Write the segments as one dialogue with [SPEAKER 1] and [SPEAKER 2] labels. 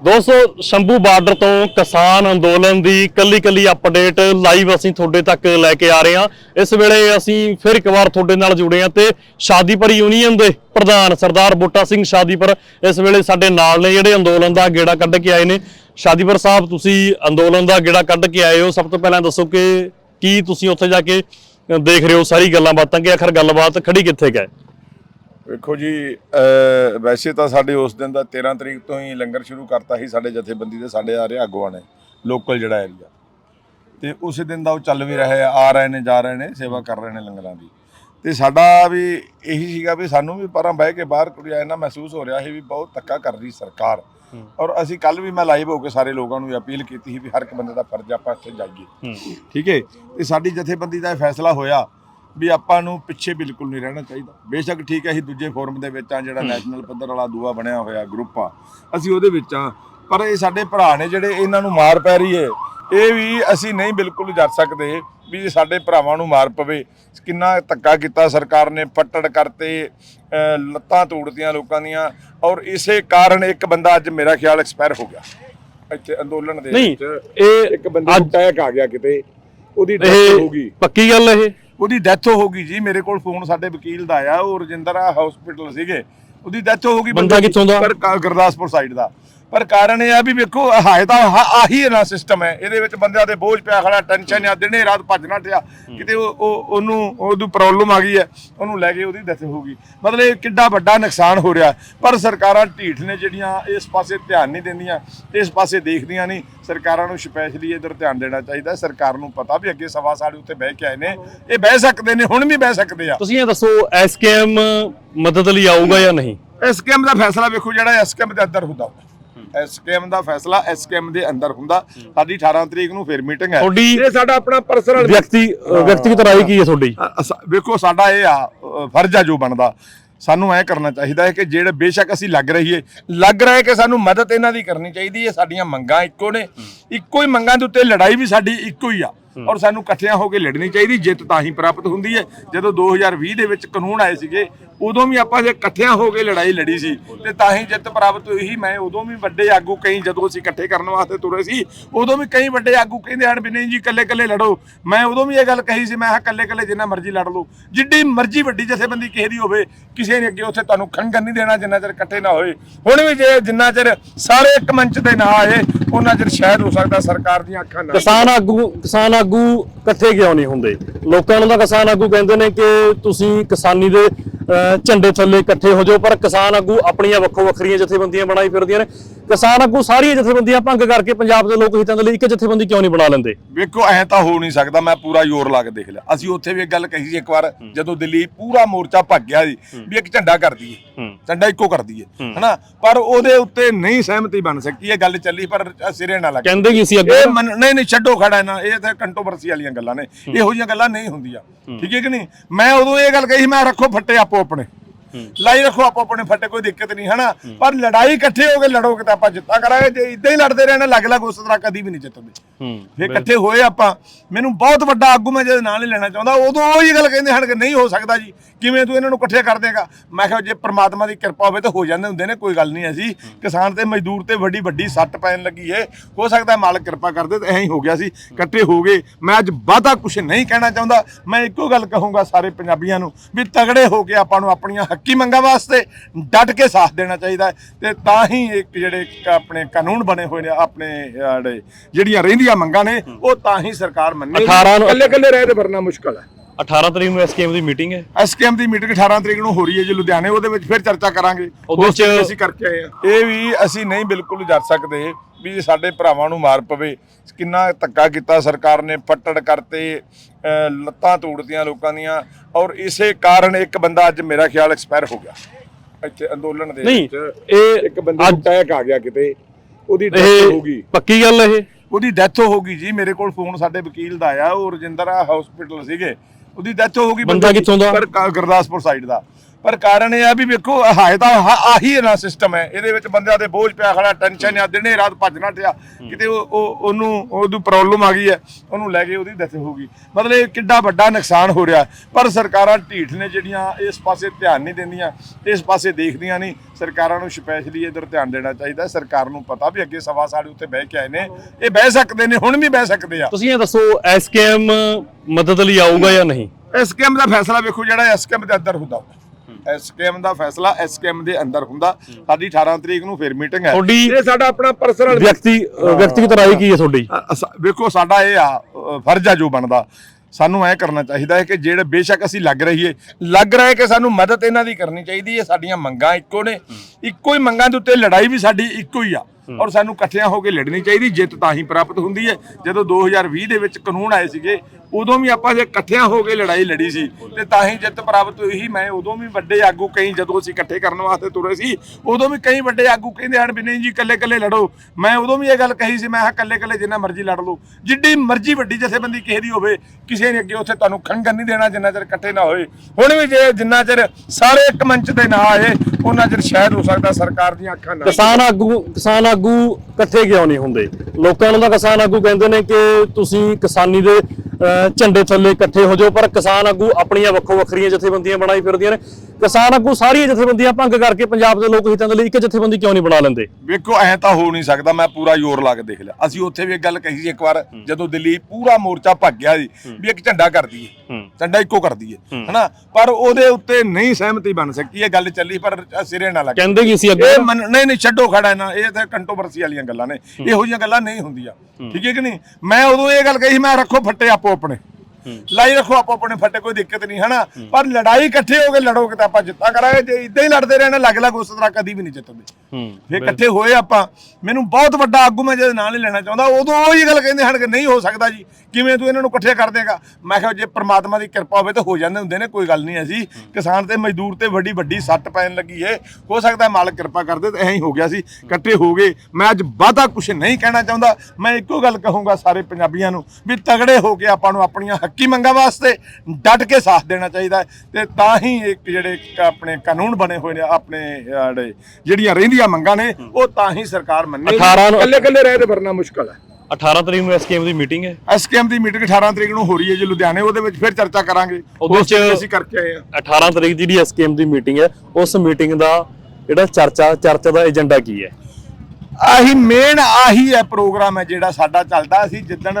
[SPEAKER 1] ਦੋਸਤੋ, ਸ਼ੰਭੂ ਬਾਰਡਰ ਤੋਂ ਕਿਸਾਨ ਅੰਦੋਲਨ ਦੀ ਕੱਲੀ ਕੱਲੀ ਅਪਡੇਟ ਲਾਈਵ ਅਸੀਂ ਤੁਹਾਡੇ ਤੱਕ ਲੈ ਕੇ ਆ ਰਹੇ ਹਾਂ। ਇਸ ਵੇਲੇ ਅਸੀਂ ਫਿਰ ਇੱਕ ਵਾਰ ਤੁਹਾਡੇ ਨਾਲ ਜੁੜੇ ਹਾਂ ਤੇ ਸ਼ਾਦੀਪੁਰ ਯੂਨੀਅਨ ਦੇ ਪ੍ਰਧਾਨ ਸਰਦਾਰ ਬੂਟਾ ਸਿੰਘ ਸ਼ਾਦੀਪੁਰ ਇਸ ਵੇਲੇ ਸਾਡੇ ਨਾਲ ਨੇ ਜਿਹੜੇ ਅੰਦੋਲਨ ਦਾ ਗੇੜਾ ਕੱਢ ਕੇ ਆਏ ਨੇ। ਸ਼ਾਦੀਪੁਰ ਸਾਹਿਬ, ਤੁਸੀਂ ਅੰਦੋਲਨ ਦਾ ਗੇੜਾ ਕੱਢ ਕੇ ਆਏ ਹੋ। ਸਭ ਤੋਂ ਪਹਿਲਾਂ ਦੱਸੋ ਕਿ ਕੀ ਤੁਸੀਂ ਉੱਥੇ ਜਾ ਕੇ ਦੇਖ ਰਹੇ ਹੋ ਸਾਰੀ ਗੱਲਾਂ ਬਾਤਾਂ, ਕਿ ਆਖਰ ਗੱਲਬਾਤ ਖੜੀ ਕਿੱਥੇ ਗਏ
[SPEAKER 2] ਵੇਖੋ ਜੀ ਵੈਸੇ ਤਾਂ ਸਾਡੇ ਉਸ ਦਿਨ ਦਾ 13 ਤਰੀਕ ਤੋਂ ਹੀ ਲੰਗਰ ਸ਼ੁਰੂ ਕਰਤਾ ਸੀ ਸਾਡੇ ਜਥੇਬੰਦੀ ਦੇ ਸਾਡੇ ਆ ਰਹੇ ਆਗੂਆਂ ਨੇ ਲੋਕਲ ਜਿਹੜਾ ਏਰੀਆ ਤੇ ਉਸੇ ਦਿਨ ਦਾ ਉਹ ਚੱਲ ਵੀ ਰਹੇ ਆ ਆ ਰਹੇ ਨੇ ਜਾ ਰਹੇ ਨੇ ਸੇਵਾ ਕਰ ਰਹੇ ਨੇ ਲੰਗਰਾਂ ਦੀ। ਤੇ ਸਾਡਾ ਵੀ ਇਹੀ ਸੀਗਾ ਵੀ ਸਾਨੂੰ ਵੀ ਪਰਾਂ ਬਹਿ ਕੇ ਬਾਹਰ ਕੁੜੀ ਆਇਆ ਨਾ ਮਹਿਸੂਸ ਹੋ ਰਿਹਾ ਸੀ ਵੀ ਬਹੁਤ ਧੱਕਾ ਕਰ ਰਹੀ ਸਰਕਾਰ। ਔਰ ਅਸੀਂ ਕੱਲ ਵੀ ਮੈਂ ਲਾਈਵ ਹੋ ਕੇ ਸਾਰੇ ਲੋਕਾਂ ਨੂੰ ਅਪੀਲ ਕੀਤੀ ਸੀ ਵੀ ਹਰ ਇੱਕ ਬੰਦੇ ਦਾ ਫਰਜ਼ ਆਪਾਂ ਇੱਥੇ ਜਾਈਏ। ਠੀਕ ਹੈ? ਤੇ ਸਾਡੀ ਜਥੇਬੰਦੀ ਦਾ ਇਹ ਫੈਸਲਾ ਹੋਇਆ। ਵੀ ਆਪਾਂ ਨੂੰ ਪਿੱਛੇ ਬਿਲਕੁਲ ਨਹੀਂ ਰਹਿਣਾ ਚਾਹੀਦਾ। ਬੇਸ਼ੱਕ ਠੀਕ ਹੈ ਅਸੀਂ ਦੂਜੇ ਫੋਰਮ ਦੇ ਵਿੱਚ ਆ ਜਿਹੜਾ ਨੈਸ਼ਨਲ ਪੱਧਰ ਵਾਲਾ ਦੂਆ ਬਣਿਆ ਹੋਇਆ ਗਰੁੱਪ ਆ। ਅਸੀਂ ਉਹਦੇ ਵਿੱਚ ਆ ਪਰ ਇਹ ਸਾਡੇ ਭਰਾ ਨੇ ਜਿਹੜੇ ਇਹਨਾਂ ਨੂੰ ਮਾਰ ਪੈ ਰਹੀ ਹੈ ਇਹ ਵੀ ਅਸੀਂ ਨਹੀਂ ਬਿਲਕੁਲ ਜਰ ਸਕਦੇ ਵੀ ਸਾਡੇ ਭਰਾਵਾਂ ਨੂੰ ਮਾਰ ਪਵੇ। ਕਿੰਨਾ ਧੱਕਾ ਕੀਤਾ ਸਰਕਾਰ ਨੇ ਫੱਟੜ ਕਰਤੇ ਲੱਤਾਂ ਤੋੜਤੀਆਂ ਲੋਕਾਂ ਦੀਆਂ। ਔਰ ਇਸੇ ਕਾਰਨ ਇੱਕ ਬੰਦਾ ਅੱਜ ਮੇਰਾ ਖਿਆਲ ਐਕਸਪਾਇਰ ਹੋ ਗਿਆ। ਇੱਥੇ ਅੰਦੋਲਨ ਦੇ ਵਿੱਚ
[SPEAKER 1] ਇਹ
[SPEAKER 2] ਇੱਕ ਬੰਦੇ ਅਟੈਕ ਆ ਗਿਆ ਕਿਤੇ। ਉਹਦੀ ਡੈਥ ਹੋ ਗਈ।
[SPEAKER 1] ਪੱਕੀ ਗੱਲ ਇਹ।
[SPEAKER 2] ਉਹਦੀ ਡੈਥ ਹੋ ਗਈ ਜੀ ਮੇਰੇ ਕੋਲ ਫੋਨ ਸਾਡੇ ਵਕੀਲ ਦਾ ਆਇਆ ਉਹ ਰਜਿੰਦਰਾ ਹਸਪੀਟਲ ਸੀਗੇ ਉਹਦੀ ਡੈਥ ਹੋ ਗਈ
[SPEAKER 1] ਬੰਦਾ ਕਿੱਥੋਂ ਦਾ?
[SPEAKER 2] ਪਰ ਕਾ- ਗੁਰਦਾਸਪੁਰ ਸਾਈਡ ਦਾ ਪਰ ਕਾਰਨ ਇਹ ਆ ਵੀ ਵੇਖੋ ਹਾਏ ਤਾਂ ਆਹੀ ਨਾ ਸਿਸਟਮ ਹੈ। ਇਹਦੇ ਵਿੱਚ ਬੰਦਿਆਂ ਦੇ ਬੋਝ ਪਿਆ ਖੜਾ ਟੈਨਸ਼ਨ ਆ ਦਿਨੇ ਰਾਤ ਭੱਜਣਾ ਟਿਆ। ਕਿਤੇ ਉਹ ਉਹ- ਉਹਨੂੰ ਉਹਦੀ ਪ੍ਰੋਬਲਮ ਆ ਗਈ ਹੈ ਉਹਨੂੰ ਲੈ ਕੇ ਉਹਦੀ ਡੈਥ ਹੋ ਗਈ। ਮਤਲਬ ਇਹ ਕਿੱਡਾ ਵੱਡਾ ਨੁਕਸਾਨ ਹੋ ਰਿਹਾ। ਪਰ ਸਰਕਾਰਾਂ ਢੀਠ ਨੇ ਜਿਹੜੀਆਂ ਇਸ ਪਾਸੇ ਧਿਆਨ ਨਹੀਂ ਦਿੰਦੀਆਂ ਇਸ ਪਾਸੇ ਦੇਖਦੀਆਂ ਨਹੀਂ। ਸਰਕਾਰਾਂ ਨੂੰ ਸਪੈਸ਼ਲੀ ਇਧਰ ਧਿਆਨ ਦੇਣਾ ਚਾਹੀਦਾ। ਸਰਕਾਰ ਨੂੰ ਪਤਾ ਵੀ ਅੱਗੇ ਸਵਾ ਸਾਲ ਉੱਤੇ ਬਹਿ ਕੇ ਆਏ ਨੇ। ਇਹ ਬਹਿ ਸਕਦੇ ਨੇ ਹੁਣ ਵੀ ਬਹਿ ਸਕਦੇ ਆ।
[SPEAKER 1] ਤੁਸੀਂ ਇਹ ਦੱਸੋ ਐਸਕੇਐਮ ਮਦਦ ਲਈ ਆਊਗਾ ਜਾਂ ਨਹੀਂ?
[SPEAKER 2] ਐਸਕੇਐਮ ਦਾ ਫੈਸਲਾ ਵੇਖੋ ਜਿਹੜਾ ਐਸਕੇਐਮ ਦੇ ਅੰਦਰ ਹੁੰਦਾ। ਐਸਕੇਐਮ ਦਾ ਫੈਸਲਾ ਐਸਕੇਐਮ ਦੇ ਅੰਦਰ ਹੁੰਦਾ। ਸਾਡੀ 18 ਤਰੀਕ ਨੂੰ ਫਿਰ ਮੀਟਿੰਗ ਹੈ।
[SPEAKER 1] ਤੁਹਾਡੀ
[SPEAKER 2] ਇਹ ਸਾਡਾ ਆਪਣਾ ਪਰਸਨਲ
[SPEAKER 1] ਵਿਅਕਤੀ ਵਿਅਕਤੀਗਤ ਰਾਏ ਕੀ ਹੈ ਤੁਹਾਡੀ?
[SPEAKER 2] ਵੇਖੋ ਸਾਡਾ ਇਹ ਆ ਫਰਜ਼ ਆ ਜੋ ਬਣਦਾ। ਸਾਨੂੰ ਐ ਕਰਨਾ ਚਾਹੀਦਾ ਹੈ ਕਿ ਜਿਹੜੇ ਬੇਸ਼ੱਕ ਅਸੀਂ ਲੱਗ ਰਹੀਏ ਲੱਗ ਰਹੇ ਕਿ ਸਾਨੂੰ ਮਦਦ ਇਹਨਾਂ ਦੀ ਕਰਨੀ ਚਾਹੀਦੀ ਹੈ ਸਾਡੀਆਂ ਮੰਗਾਂ ਇੱਕੋ ਨੇ। ਇੱਕੋ ਹੀ ਮੰਗਾਂ ਦੇ ਉੱਤੇ ਲੜਾਈ ਵੀ ਸਾਡੀ ਇੱਕੋ ਹੀ ਆ। ਔਰ ਸਾਨੂੰ ਇਕੱਠਿਆਂ ਹੋ ਕੇ ਲੜਨੀ ਚਾਹੀਦੀ, ਜਿੱਤ ਤਾਂ ਹੀ ਪ੍ਰਾਪਤ ਹੁੰਦੀ ਹੈ। ਜਦੋਂ 2020 ਦੇ ਵਿੱਚ ਕਾਨੂੰਨ ਆਏ ਸੀਗੇ, ਉਦੋਂ ਵੀ ਆਪਾਂ ਜੇ ਇਕੱਠਿਆਂ ਹੋ ਕੇ ਲੜਾਈ ਲੜੀ ਸੀ, ਤੇ ਤਾਂ ਹੀ ਜਿੱਤ ਪ੍ਰਾਪਤ ਹੋਈ ਸੀ। ਮੈਂ ਉਦੋਂ ਵੀ ਵੱਡੇ ਆਗੂ ਕਈ ਜਦੋਂ ਅਸੀਂ ਇਕੱਠੇ ਕਰਨ ਵਾਸਤੇ ਤੁਰੇ ਸੀ, ਉਦੋਂ ਵੀ ਕਈ ਵੱਡੇ ਆਗੂ ਕਹਿੰਦੇ ਹਨ ਵੀ ਨਹੀਂ ਜੀ ਇਕੱਲੇ ਇਕੱਲੇ ਲੜੋ। ਮੈਂ ਉਦੋਂ ਵੀ ਇਹ ਗੱਲ ਕਹੀ ਸੀ, ਮੈਂ ਕਿਹਾ ਇਕੱਲੇ ਇਕੱਲੇ ਜਿੰਨਾ ਮਰਜ਼ੀ ਲੜ ਲਓ। ਜਿੱਡੀ ਮਰਜ਼ੀ ਵੱਡੀ ਜਥੇਬੰਦੀ ਕਿਸੇ ਦੀ ਹੋਵੇ, ਕਿਸੇ ਨੇ ਅੱਗੇ ਉੱਥੇ ਤੁਹਾਨੂੰ ਖੰਗਨ ਨਹੀਂ ਦੇਣਾ, ਜਿੰਨਾ ਚਿਰ ਇਕੱਠੇ ਨਾ ਹੋਏ। ਹੁਣ ਵੀ ਜੇ ਜਿੰਨਾ ਚਿਰ ਸਾਰੇ ਇੱਕ ਮੰਚ ਤੇ ਨਾ ਆਏ ਉਹਨਾਂ ਚਿਰ ਸ਼ਾਇਦ ਹੋ ਸਕਦਾ ਸਰਕਾਰ ਦੀਆਂ ਅੱਖਾਂ ਨਾ
[SPEAKER 1] ਕਿਸਾਨ ਆਗੂ ਕਿਸਾਨ ਆਗੂ ਇਕੱਠੇ ਕਿਉਂ ਨਹੀਂ ਹੁੰਦੇ? ਲੋਕਾਂ ਨੂੰ ਤਾਂ ਕਿਸਾਨ ਆਗੂ ਕਹਿੰਦੇ ਨੇ ਕਿ ਤੁਸੀਂ ਕਿਸਾਨੀ ਦੇ ਝੰਡੇ ਥੱਲੇ ਇਕੱਠੇ ਹੋ ਜਾਓ ਪਰ ਕਿਸਾਨ ਆਗੂ ਆਪਣੀਆਂ ਵੱਖੋ ਵੱਖਰੀਆਂ ਜਥੇਬੰਦੀਆਂ ਬਣਾਈ ਫਿਰਦੀਆਂ ਨੇ। ਕਿਸਾਨ ਆਗੂ ਸਾਰੀਆਂ ਜਥੇਬੰਦੀਆਂ ਭੰਗ ਕਰਕੇ ਪੰਜਾਬ ਦੇ ਲੋਕ ਹਿੱਤਾਂ ਦੇ ਲਈ ਇੱਕ ਜਥੇਬੰਦੀ ਕਿਉਂ ਨਹੀਂ ਬਣਾ ਲੈਂਦੇ?
[SPEAKER 2] ਵੇਖੋ ਐ ਤਾਂ ਹੋ ਨਹੀਂ ਸਕਦਾ ਮੈਂ ਪੂਰਾ ਜ਼ੋਰ ਲਾ ਕੇ ਦੇਖ ਲਿਆ। ਅਸੀਂ ਉੱਥੇ ਵੀ ਇੱਕ ਗੱਲ ਕਹੀ ਸੀ ਇੱਕ ਵਾਰ ਜਦੋਂ ਦਿੱਲੀ ਪੂਰਾ ਮੋਰਚਾ ਭੱਗ ਗਿਆ ਸੀ ਵੀ ਇੱਕ ਝੰਡਾ ਕਰ ਦਈਏ। ਝੰਡਾ ਇੱਕੋ ਕਰ ਦਈਏ ਹਨਾ? ਪਰ ਉਹਦੇ ਉੱਤੇ ਨਹੀਂ ਸਹਿਮਤੀ ਬਣ ਸਕੀ ਇਹ ਗੱਲ ਚੱਲੀ ਪਰ ਸਿਰੇ ਨਾ ਲੱਗ
[SPEAKER 1] ਕਹਿੰਦੇ ਕੀ ਸੀ ਅੱਗੇ?
[SPEAKER 2] ਨਹੀਂ ਨਹੀਂ ਛੱਡੋ ਖੜਾ ਨਾ ਇਹ ਤਾਂ ਕੰਟਰੋਵਰਸੀ ਵਾਲੀਆਂ ਗੱਲਾਂ ਨੇ। ਇਹੋ ਜਿਹੀਆਂ ਗੱਲਾਂ ਨਹੀਂ ਹੁੰਦੀਆਂ। ਠੀਕ ਹੈ ਕਿ ਨਹੀਂ? ਮੈਂ ਉਦੋਂ ਇਹ ਗੱਲ ਕਹੀ ਸੀ ਮੈਂ ਰੱਖੋ ਫੱਟੇ ਆਪੋ ਆਪਣੇ ਲਾਈ ਰੱਖੋ ਆਪੋ ਆਪਣੇ ਫੱਟੇ ਕੋਈ ਦਿੱਕਤ ਨਹੀਂ ਹਨਾ? ਪਰ ਲੜਾਈ ਇਕੱਠੇ ਹੋ ਕੇ ਲੜੋਗੇ ਤਾਂ ਆਪਾਂ ਜਿੱਤਾ ਕਰਾਂਗੇ ਜੇ ਇਦਾਂ ਹੀ ਲੜਦੇ ਰਹਿਣਾ ਲੱਗ ਲੱਗ ਉਸ ਤਰ੍ਹਾਂ ਕਦੀ ਵੀ ਨਹੀਂ ਜਿੱਤਦੇ। ਫਿਰ ਇਕੱਠੇ ਹੋਏ ਆਪਾਂ ਮੈਨੂੰ ਬਹੁਤ ਵੱਡਾ ਆਗੂ ਮੈਂ ਜਦ ਨਾਂ ਨਹੀਂ ਲੈਣਾ ਚਾਹੁੰਦਾ ਉਦੋਂ ਉਹ ਹੀ ਗੱਲ ਕਹਿੰਦੇ ਹਨ ਕਿ ਨਹੀਂ ਹੋ ਸਕਦਾ ਜੀ ਕਿਵੇਂ ਤੂੰ ਇਹਨਾਂ ਨੂੰ ਇਕੱਠੇ ਕਰ ਦੇਗਾ? ਮੈਂ ਕਿਹਾ ਜੇ ਪ੍ਰਮਾਤਮਾ ਦੀ ਕਿਰਪਾ ਹੋਵੇ ਤਾਂ ਹੋ ਜਾਂਦੇ ਹੁੰਦੇ ਨੇ ਕੋਈ ਗੱਲ ਨਹੀਂ ਐਸੀ ਕਿਸਾਨ ਤੇ ਮਜ਼ਦੂਰ ਤੇ ਵੱਡੀ ਵੱਡੀ ਸੱਟ ਪੈਣ ਲੱਗੀ ਏ ਹੋ ਸਕਦਾ ਮਾਲਕ ਕਿਰਪਾ ਕਰਦੇ ਤਾਂ ਐਂ ਹੀ ਹੋ ਗਿਆ ਸੀ ਇਕੱਠੇ ਹੋ ਗਏ। ਮੈਂ ਅੱਜ ਵਾਧਾ ਕੁਝ ਨਹੀਂ ਕਹਿਣਾ ਚਾਹੁੰਦਾ ਮੈਂ ਇੱਕੋ ਗੱਲ ਕਹੂੰਗਾ ਸਾਰੇ ਪੰਜਾਬੀਆਂ ਨੂੰ ਵੀ ਤਗੜੇ ਹੋ ਕੇ ਆਪਾਂ ਨੂੰ ਆਪਣੀਆਂ ਹੱਕੀ ਮੰਗਾਂ ਵਾਸਤੇ ਡਟ ਕੇ ਸਾਥ ਦੇਣਾ ਚਾਹੀਦਾ ਤੇ ਤਾਂ ਹੀ ਇੱਕ ਜਿਹੜੇ ਆਪਣੇ ਕਾਨੂੰਨ ਬਣੇ ਹੋਏ ਨੇ ਆਪਣੇ ਜਿਹੜੇ ਜਿਹੜੀਆਂ ਰਹਿੰਦੀਆਂ ਮੰਗਾਂ ਨੇ ਉਹ ਤਾਂ ਹੀ ਸਰਕਾਰ ਮੰਨੇ
[SPEAKER 1] 18 ਨੂੰ-
[SPEAKER 2] ਇਕੱਲੇ ਇਕੱਲੇ ਰਹਿ ਤੇ ਵਰਨਾ ਮੁਸ਼ਕਲ ਹੈ।
[SPEAKER 1] 18 ਤਰੀਕ ਨੂੰ ਐਸਕੇਐਮ ਦੀ ਮੀਟਿੰਗ ਹੈ।
[SPEAKER 2] ਐਸਕੇਐਮ ਦੀ ਮੀਟਿੰਗ 18 ਤਰੀਕ ਨੂੰ ਹੋ ਰਹੀ ਹੈ ਜੀ ਲੁਧਿਆਣੇ ਉਹਦੇ ਵਿੱਚ ਫਿਰ ਚਰਚਾ ਕਰਾਂਗੇ।
[SPEAKER 1] ਉਹਦੇ
[SPEAKER 2] ਉਸ 'ਚ
[SPEAKER 1] ਚ-
[SPEAKER 2] ਅਸੀਂ ਕਰਕੇ ਆਏ ਆ ਇਹ ਵੀ ਅਸੀਂ ਨਹੀਂ ਬਿਲਕੁਲ ਜਰ ਸਕਦੇ। ਵੀ ਸਾਡੇ ਭਰਾਵਾਂ ਨੂੰ ਮਾਰ ਪਵੇ। ਕਿੰਨਾ ਧੱਕਾ ਕੀਤਾ ਸਰਕਾਰ ਨੇ ਫੱਟੜ ਕਰਤੇ ਲੱਤਾਂ ਤੋੜਤੀਆਂ ਲੋਕਾਂ ਦੀਆਂ। ਔਰ ਇਸੇ ਕਾਰਨ ਇੱਕ ਬੰਦਾ ਅੱਜ ਮੇਰਾ ਖਿਆਲ ਐਕਸਪਾਇਰ ਹੋ ਗਿਆ। ਇੱਥੇ ਅੰਦੋਲਨ ਦੇ ਵਿੱਚ
[SPEAKER 1] ਇਹ
[SPEAKER 2] ਇੱਕ ਬੰਦੇ ਅਟੈਕ ਆ ਗਿਆ ਕਿਤੇ। ਉਹਦੀ ਡੈਥ ਹੋ ਗਈ।
[SPEAKER 1] ਪੱਕੀ ਗੱਲ ਇਹ?
[SPEAKER 2] ਉਹਦੀ ਡੈਥ ਹੋ ਗਈ ਜੀ। ਮੇਰੇ ਕੋਲ ਫੋਨ ਸਾਡੇ ਵਕੀਲ ਦਾ ਆਇਆ ਉਹ ਰਜਿੰਦਰਾ ਹਸਪੀਟਲ ਸੀਗੇ। ਉਹਦੀ ਡੈਥ ਹੋ ਗਈ
[SPEAKER 1] ਬੰਦਾ ਕਿੱਥੋਂ ਦਾ?
[SPEAKER 2] ਗੁਰਦਾਸਪੁਰ ਸਾਈਡ ਦਾ। ਪਰ ਕਾਰਨ ਇਹ ਆ ਵੀ ਵੇਖੋ ਹਾਏ ਤਾਂ ਆਹ- ਨਾ ਸਿਸਟਮ ਹੈ। ਇਹਦੇ ਵਿੱਚ ਬੰਦਿਆਂ ਦੇ ਬੋਝ ਪਿਆ ਖੜਾ ਟੈਨਸ਼ਨ ਆ ਦਿਨੇ ਰਾਤ ਭੱਜਣਾ ਟਿਆ। ਕਿਤੇ ਉਹ ਉਹ- ਉਹਨੂੰ ਉਹਨੂੰ ਪ੍ਰੋਬਲਮ ਆ ਗਈ ਹੈ ਉਹਨੂੰ ਲੈ ਕੇ ਉਹਦੀ ਡੈਥ ਹੋ ਗਈ। ਮਤਲਬ ਇਹ ਕਿੱਡਾ ਵੱਡਾ ਨੁਕਸਾਨ ਹੋ ਰਿਹਾ। ਪਰ ਸਰਕਾਰਾਂ ਢੀਠ ਨੇ ਜਿਹੜੀਆਂ ਇਸ ਪਾਸੇ ਧਿਆਨ ਨਹੀਂ ਦਿੰਦੀਆਂ ਇਸ ਪਾਸੇ ਦੇਖਦੀਆਂ ਨਹੀਂ। ਸਰਕਾਰਾਂ ਨੂੰ ਸਪੈਸ਼ਲੀ ਇਧਰ ਧਿਆਨ ਦੇਣਾ ਚਾਹੀਦਾ। ਸਰਕਾਰ ਨੂੰ ਪਤਾ ਵੀ ਅੱਗੇ ਸਵਾ ਸਾਲ ਉੱਤੇ ਬਹਿ ਕੇ ਆਏ ਨੇ। ਇਹ ਬਹਿ ਸਕਦੇ ਨੇ ਹੁਣ ਵੀ ਬਹਿ ਸਕਦੇ ਆ।
[SPEAKER 1] ਤੁਸੀਂ ਇਹ ਦੱਸੋ ਐਸਕੇਐਮ ਮਦਦ ਲਈ ਆਊਗਾ ਜਾਂ ਨਹੀਂ?
[SPEAKER 2] ਐਸਕੇਐਮ ਦਾ ਫੈਸਲਾ ਵੇਖੋ ਜਿਹੜਾ ਐਸਕੇਐਮ ਦੇ ਅੰਦਰ ਹੁੰਦਾ। ਐਸਕੇਐਮ ਦਾ ਫੈਸਲਾ ਐਸਕੇਐਮ ਦੇ ਅੰਦਰ ਹੁੰਦਾ। ਸਾਡੀ 18 ਤਰੀਕ ਨੂੰ ਫਿਰ ਮੀਟਿੰਗ ਹੈ।
[SPEAKER 1] ਤੁਹਾਡੀ
[SPEAKER 2] ਇਹ ਸਾਡਾ ਆਪਣਾ ਪਰਸਨਲ
[SPEAKER 1] ਵਿਅਕਤੀ ਵਿਅਕਤੀਗਤ ਰਾਏ ਕੀ ਹੈ ਤੁਹਾਡੀ?
[SPEAKER 2] ਵੇਖੋ ਸਾਡਾ ਇਹ ਆ ਫਰਜ਼ ਆ ਜੋ ਬਣਦਾ। ਸਾਨੂੰ ਐ ਕਰਨਾ ਚਾਹੀਦਾ ਹੈ ਕਿ ਜਿਹੜੇ ਬੇਸ਼ੱਕ ਅਸੀਂ ਲੱਗ ਰਹੀਏ ਲੱਗ ਰਿਹਾ ਹੈ ਕਿ ਸਾਨੂੰ ਮਦਦ ਇਹਨਾਂ ਦੀ ਕਰਨੀ ਚਾਹੀਦੀ ਹੈ ਸਾਡੀਆਂ ਮੰਗਾਂ ਇੱਕੋ ਨੇ। ਇੱਕੋ ਹੀ ਮੰਗਾਂ ਦੇ ਉੱਤੇ ਲੜਾਈ ਵੀ ਸਾਡੀ ਇੱਕੋ ਹੀ ਆ। ਔਰ ਸਾਨੂੰ ਇਕੱਠਿਆਂ ਹੋ ਕੇ ਲੜਨੀ ਚਾਹੀਦੀ, ਜਿੱਤ ਤਾਂ ਹੀ ਪ੍ਰਾਪਤ ਹੁੰਦੀ ਹੈ। ਜਦੋਂ 2020 ਦੇ ਵਿੱਚ ਕਾਨੂੰਨ ਆਏ ਸੀਗੇ, ਉਦੋਂ ਵੀ ਆਪਾਂ ਜੇ ਇਕੱਠਿਆਂ ਹੋ ਕੇ ਲੜਾਈ ਲੜੀ ਸੀ, ਤੇ ਤਾਂ ਹੀ ਜਿੱਤ ਪ੍ਰਾਪਤ ਹੋਈ ਸੀ। ਮੈਂ ਉਦੋਂ ਵੀ ਵੱਡੇ ਆਗੂ ਕਈ ਜਦੋਂ ਅਸੀਂ ਇਕੱਠੇ ਕਰਨ ਵਾਸਤੇ ਤੁਰੇ ਸੀ, ਉਦੋਂ ਵੀ ਕਈ ਵੱਡੇ ਆਗੂ ਕਹਿੰਦੇ ਹਨ ਵੀ ਨਹੀਂ ਜੀ ਇਕੱਲੇ ਇਕੱਲੇ ਲੜੋ। ਮੈਂ ਉਦੋਂ ਵੀ ਇਹ ਗੱਲ ਕਹੀ ਸੀ, ਮੈਂ ਕਿਹਾ ਇਕੱਲੇ ਇਕੱਲੇ ਜਿੰਨਾ ਮਰਜ਼ੀ ਲੜ ਲਓ। ਜਿੱਡੀ ਮਰਜ਼ੀ ਵੱਡੀ ਜਥੇਬੰਦੀ ਕਿਸੇ ਦੀ ਹੋਵੇ, ਕਿਸੇ ਨੇ ਅੱਗੇ ਉੱਥੇ ਤੁਹਾਨੂੰ ਖੰਗਨ ਨਹੀਂ ਦੇਣਾ ਜਿੰਨਾ ਚਿਰ ਇਕੱਠੇ ਨਾ ਹੋਏ। ਹੁਣ ਵੀ ਜੇ ਜਿੰਨਾ ਚਿਰ ਸਾਰੇ ਇੱਕ ਮੰਚ ਤੇ ਨਾ ਆਏ ਉਹਨਾਂ ਚਿਰ ਸ਼ਾਇਦ ਹੋ ਸਕਦਾ ਸਰਕਾਰ ਦੀਆਂ ਅੱਖਾਂ ਨਾ
[SPEAKER 1] ਕਿਸਾਨ ਆਗੂ ਕਿਸਾਨ ਆਗੂ ਇਕੱਠੇ ਕਿਉਂ ਨਹੀਂ ਹੁੰਦੇ? ਲੋਕਾਂ ਨੂੰ ਤਾਂ ਕਿਸਾਨ ਆਗੂ ਕਹਿੰਦੇ ਨੇ ਕਿ ਤੁਸੀਂ ਕਿਸਾਨੀ ਦੇ ਝੰਡੇ ਥੱਲੇ ਇਕੱਠੇ ਹੋ ਜਾਓ ਪਰ ਕਿਸਾਨ ਆਗੂ ਆਪਣੀਆਂ ਵੱਖੋ ਵੱਖਰੀਆਂ ਜਥੇਬੰਦੀਆਂ ਬਣਾਈ ਫਿਰਦੀਆਂ ਨੇ। ਕਿਸਾਨ ਆਗੂ ਸਾਰੀਆਂ ਜਥੇਬੰਦੀਆਂ ਭੰਗ ਕਰਕੇ ਪੰਜਾਬ ਦੇ ਲੋਕ ਹਿੱਤਾਂ ਦੇ ਲਈ ਇੱਕ ਜਥੇਬੰਦੀ ਕਿਉਂ ਨਹੀਂ ਬਣਾ ਲੈਂਦੇ?
[SPEAKER 2] ਵੇਖੋ ਐ ਤਾਂ ਹੋ ਨਹੀਂ ਸਕਦਾ ਮੈਂ ਪੂਰਾ ਜ਼ੋਰ ਲਾ ਕੇ ਦੇਖ ਲਿਆ। ਅਸੀਂ ਉੱਥੇ ਵੀ ਇੱਕ ਗੱਲ ਕਹੀ ਸੀ ਇੱਕ ਵਾਰ ਜਦੋਂ ਦਿੱਲੀ ਪੂਰਾ ਮੋਰਚਾ ਭੱਗ ਗਿਆ ਸੀ ਵੀ ਇੱਕ ਝੰਡਾ ਕਰ ਦਈਏ। ਝੰਡਾ ਇੱਕੋ ਕਰ ਦਈਏ ਹਨਾ? ਪਰ ਉਹਦੇ ਉੱਤੇ ਨਹੀਂ ਸਹਿਮਤੀ ਬਣ ਸਕੀ ਇਹ ਗੱਲ ਚੱਲੀ ਪਰ ਸਿਰੇ ਨਾ ਲੱਗ।
[SPEAKER 1] ਕਹਿੰਦੇ ਕੀ ਸੀ ਅੱਗੇ?
[SPEAKER 2] ਨਹੀਂ ਨਹੀਂ ਛੱਡੋ ਖੜਾ ਨਾ ਇਹ ਤਾਂ ਕੰਟਰੋਵਰਸੀ ਵਾਲੀਆਂ ਗੱਲਾਂ ਨੇ। ਇਹੋ ਜਿਹੀਆਂ ਗੱਲਾਂ ਨਹੀਂ ਹੁੰਦੀਆਂ। ਠੀਕ ਹੈ ਕਿ ਨਹੀਂ? ਮੈਂ ਉਦੋਂ ਇਹ ਗੱਲ ਕਹੀ ਸੀ, ਮੈਂ ਰੱਖੋ ਫੱਟੇ ਆਪੋ ਆਪਣੇ। ਲਾਈ ਰੱਖੋ ਆਪੋ ਆਪਣੇ ਫੱਟੇ ਕੋਈ ਦਿੱਕਤ ਨਹੀਂ ਹਨਾ? ਪਰ ਲੜਾਈ ਇਕੱਠੇ ਹੋ ਕੇ ਲੜੋਗੇ ਤਾਂ ਆਪਾਂ ਜਿੱਤਾ ਕਰਾਂਗੇ ਜੇ ਇਦਾਂ ਹੀ ਲੜਦੇ ਰਹਿਣਾ ਲੱਗ ਲੱਗ ਉਸ ਤਰ੍ਹਾਂ ਕਦੀ ਵੀ ਨਹੀਂ ਜਿੱਤਦੇ।
[SPEAKER 1] ਹੂੰ
[SPEAKER 2] ਫੇ ਇਕੱਠੇ ਹੋਏ ਆਪਾਂ ਮੈਨੂੰ ਬਹੁਤ ਵੱਡਾ ਆਗੂ ਮੈਂ ਜਦ ਨਾਂ ਨਹੀਂ ਲੈਣਾ ਚਾਹੁੰਦਾ ਉਦੋਂ ਉਹ ਹੀ ਗੱਲ ਕਹਿੰਦੇ ਹਨ ਕਿ ਨਹੀਂ ਹੋ ਸਕਦਾ ਜੀ ਕਿਵੇਂ ਤੂੰ ਇਹਨਾਂ ਨੂੰ ਇਕੱਠੇ ਕਰ ਦੇਗਾ? ਮੈਂ ਕਿਹਾ ਜੇ ਪ੍ਰਮਾਤਮਾ ਦੀ ਕਿਰਪਾ ਹੋਵੇ ਤਾਂ ਹੋ ਜਾਂਦੇ ਹੁੰਦੇ ਨੇ ਕੋਈ ਗੱਲ ਨਹੀਂ ਅਸੀਂ ਕਿਸਾਨ ਤੇ ਮਜ਼ਦੂਰ ਤੇ ਵੱਡੀ ਵੱਡੀ ਸੱਟ ਪੈਣ ਲੱਗੀ ਏ ਹੋ ਸਕਦਾ ਮਾਲਕ ਕਿਰਪਾ ਕਰਦੇ ਤਾਂ ਐਂ ਹੀ ਹੋ ਗਿਆ ਸੀ ਇਕੱਠੇ ਹੋ ਗਏ। ਮੈਂ ਅੱਜ ਵਾਧਾ ਕੁਝ ਨਹੀਂ ਕਹਿਣਾ ਚਾਹੁੰਦਾ ਮੈਂ ਇੱਕੋ ਗੱਲ ਕਹੂੰਗਾ ਸਾਰੇ ਪੰਜਾਬੀਆਂ ਨੂੰ ਵੀ ਤਗੜੇ ਹੋ ਕੇ ਆਪਾਂ ਨੂੰ ਆਪਣੀਆਂ ਹੱਕੀ ਮੰਗਾਂ ਵਾਸਤੇ ਡਟ ਕੇ ਸਾਥ ਦੇਣਾ ਚਾਹੀਦਾ ਤੇ ਤਾਂ ਹੀ ਇੱਕ ਜਿਹੜੇ ਆਪਣੇ ਕਾਨੂੰਨ ਬਣੇ ਹੋਏ ਨੇ ਆਪਣੇ ਜਿਹੜੇ ਜਿਹੜੀਆਂ ਰਹਿੰਦੀਆਂ ਮੰਗਾਂ ਨੇ ਉਹ ਤਾਂ ਹੀ ਸਰਕਾਰ ਮੰਨੇ
[SPEAKER 1] 18 ਨੂੰ-
[SPEAKER 2] ਇਕੱਲੇ ਇਕੱਲੇ ਰਹਿ ਤੇ ਵਰਨਾ ਮੁਸ਼ਕਲ ਹੈ।
[SPEAKER 1] 18 ਤਰੀਕ ਨੂੰ ਐਸਕੇਐਮ ਦੀ ਮੀਟਿੰਗ ਹੈ।
[SPEAKER 2] ਐਸਕੇਐਮ ਦੀ ਮੀਟਿੰਗ 18 ਤਰੀਕ ਨੂੰ ਹੋ ਰਹੀ ਹੈ ਜੀ ਲੁਧਿਆਣੇ ਉਹਦੇ ਵਿੱਚ ਫਿਰ ਚਰਚਾ ਕਰਾਂਗੇ।
[SPEAKER 1] ਉਹਦੇ
[SPEAKER 2] ਉਸ 'ਚ
[SPEAKER 1] ਚ-
[SPEAKER 2] ਅਸੀਂ ਕਰਕੇ ਆਏ ਹਾਂ।
[SPEAKER 1] 18 ਤਰੀਕ ਜਿਹੜੀ ਐਸਕੇਐਮ ਦੀ ਮੀਟਿੰਗ ਹੈ ਉਸ ਮੀਟਿੰਗ ਦਾ ਜਿਹੜਾ ਚਰਚਾ ਚਰਚਾ ਦਾ ਏਜੰਡਾ ਕੀ ਹੈ?
[SPEAKER 2] ਆਹੀ ਮੇਨ ਆਹੀ ਹੈ ਪ੍ਰੋਗਰਾਮ ਹੈ ਜਿਹੜਾ ਸਾਡਾ ਚੱਲਦਾ। ਅਸੀਂ ਜਿੱਦਣ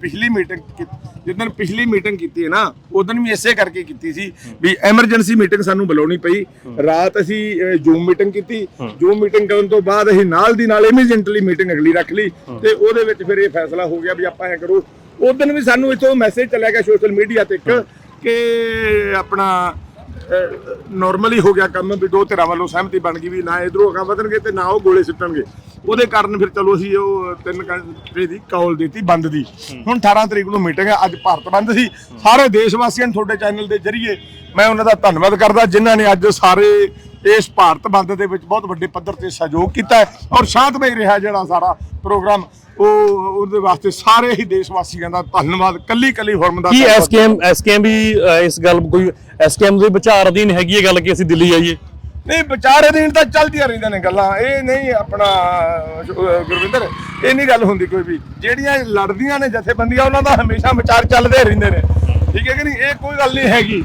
[SPEAKER 2] ਪਿਛਲੀ ਮੀਟਿੰਗ ਜਿੱਦਣ ਪਿਛਲੀ ਮੀਟਿੰਗ ਕੀਤੀ ਹੈ ਨਾ ਉਦੋਂ ਵੀ ਇਸੇ ਕਰਕੇ ਕੀਤੀ ਸੀ ਵੀ ਐਮਰਜੈਂਸੀ ਮੀਟਿੰਗ ਸਾਨੂੰ ਬੁਲਾਉਣੀ ਪਈ। ਰਾਤ ਅਸੀਂ ਜੂਮ ਮੀਟਿੰਗ ਕੀਤੀ। ਜੂਮ ਮੀਟਿੰਗ ਕਰਨ ਤੋਂ ਬਾਅਦ ਅਸੀਂ ਨਾਲ ਦੀ ਨਾਲ ਇਮੀਡੀਏਟਲੀ ਮੀਟਿੰਗ ਅਗਲੀ ਰੱਖ ਲਈ। ਤੇ ਉਹਦੇ ਵਿੱਚ ਫਿਰ ਇਹ ਫੈਸਲਾ ਹੋ ਗਿਆ ਵੀ ਆਪਾਂ ਐ ਕਰੋ। ਉਦੋਂ ਵੀ ਸਾਨੂੰ ਇਥੋਂ ਮੈਸੇਜ ਚੱਲਿਆ ਗਿਆ ਸੋਸ਼ਲ ਮੀਡੀਆ ਤੇ ਇੱਕ ਕਿ ਆਪਣਾ ਨਾਰਮਲੀ ਹੋ ਗਿਆ ਕੰਮ ਵੀ ਦੋ ਧਿਰਾਂ ਵੱਲੋਂ ਸਹਿਮਤੀ ਬਣ ਗਈ ਵੀ ਨਾ ਇਧਰੋਂ ਅਗਾਂਹ ਵਧਣਗੇ ਤੇ ਨਾ ਉਹ ਗੋਲੇ ਸਿੱਟਣਗੇ। ਉਹਦੇ ਕਾਰਨ ਫਿਰ ਚਲੋ ਅਸੀਂ ਉਹ ਤਿੰਨ ਘੰਟੇ ਦੀ ਕਾਲ ਦਿੱਤੀ ਬੰਦ ਦੀ। ਹੁਣ 18 ਤਰੀਕ ਨੂੰ ਮੀਟਿੰਗ ਹੈ ਅੱਜ ਭਾਰਤ ਬੰਦ ਸੀ। ਸਾਰੇ ਦੇਸ਼ ਵਾਸੀਆਂ ਨੂੰ ਤੁਹਾਡੇ ਚੈਨਲ ਦੇ ਜ਼ਰੀਏ ਮੈਂ ਉਹਨਾਂ ਦਾ ਧੰਨਵਾਦ ਕਰਦਾ ਜਿਨ੍ਹਾਂ ਨੇ ਅੱਜ ਸਾਰੇ ਇਸ ਭਾਰਤ ਬੰਦ ਦੇ ਵਿੱਚ ਬਹੁਤ ਵੱਡੇ ਪੱਧਰ ਤੇ ਸਹਿਯੋਗ ਕੀਤਾ ਔਰ ਸ਼ਾਂਤਮਈ ਰਿਹਾ ਜਿਹੜਾ ਸਾਰਾ ਪ੍ਰੋਗਰਾਮ। ਉਹ ਉਹਦੇ ਵਾਸਤੇ ਸਾਰੇ ਹੀ ਦੇਸ਼ ਵਾਸੀਆਂ ਦਾ ਧੰਨਵਾਦ ਕੱਲੀ ਕੱਲੀ ਫਰਮ ਦਾ
[SPEAKER 1] ਕੀ। ਐਸਕੇਐਮ ਐਸਕੇਐਮ ਵੀ ਇਸ ਗੱਲ ਕੋਈ ਐਸਕੇਐਮ ਦੇ ਵਿਚਾਰ ਅਧੀਨ ਹੈਗੀ ਇਹ ਗੱਲ ਕਿ ਅਸੀਂ ਦਿੱਲੀ ਆਈਏ
[SPEAKER 2] ਨਹੀਂ ਵਿਚਾਰ ਅਧੀਨ ਤਾਂ ਚੱਲਦੀਆਂ ਰਹਿੰਦੀਆਂ ਨੇ ਗੱਲਾਂ। ਇਹ ਨਹੀਂ ਆਪਣਾ ਗੁਰਵਿੰਦਰ ਇਹ ਨਹੀਂ ਗੱਲ ਹੁੰਦੀ ਕੋਈ ਵੀ। ਜਿਹੜੀਆਂ ਲੜਦੀਆਂ ਨੇ ਜਥੇਬੰਦੀਆਂ ਉਹਨਾਂ ਦਾ ਹਮੇਸ਼ਾ ਵਿਚਾਰ ਚੱਲਦੇ ਰਹਿੰਦੇ ਨੇ। ਠੀਕ ਹੈ ਕਿ ਨਹੀਂ? ਇਹ ਕੋਈ ਗੱਲ ਨਹੀਂ ਹੈਗੀ।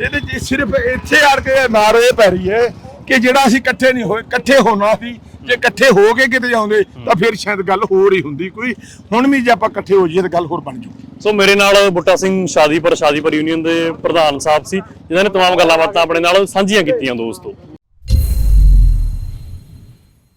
[SPEAKER 2] ਇਹਦੇ ਸਿਰਫ ਇੱਥੇ ਆੜ ਕੇ ਮਾਰ ਇਹ ਪੈ ਰਹੀ ਹੈ ਕਿ ਜਿਹੜਾ ਅਸੀਂ ਇਕੱਠੇ ਨਹੀਂ ਹੋਏ ਇਕੱਠੇ ਹੋਣਾ ਸੀ ਜੇ ਇਕੱਠੇ ਹੋ ਕੇ ਕਿਤੇ ਜਾਂਦੇ, ਤਾਂ ਫਿਰ ਸ਼ਾਇਦ ਗੱਲ ਹੋਰ ਹੀ ਹੁੰਦੀ ਕੋਈ। ਹੁਣ ਵੀ ਜੇ ਆਪਾਂ ਇਕੱਠੇ ਹੋ ਜਾਈਏ, ਤਾਂ ਗੱਲ ਹੋਰ ਬਣ ਜੂ
[SPEAKER 1] ਸੋ ਮੇਰੇ ਨਾਲ ਬੁੱਟਾ ਸਿੰਘ ਸ਼ਾਦੀਪੁਰ ਸ਼ਾਦੀਪੁਰ ਯੂਨੀਅਨ ਦੇ ਪ੍ਰਧਾਨ ਸਾਹਿਬ ਸੀ, ਜਿਨ੍ਹਾਂ ਨੇ ਤਮਾਮ ਗੱਲਾਂ ਬਾਤਾਂ ਆਪਣੇ ਨਾਲ ਸਾਂਝੀਆਂ ਕੀਤੀਆਂ ਦੋਸਤੋ।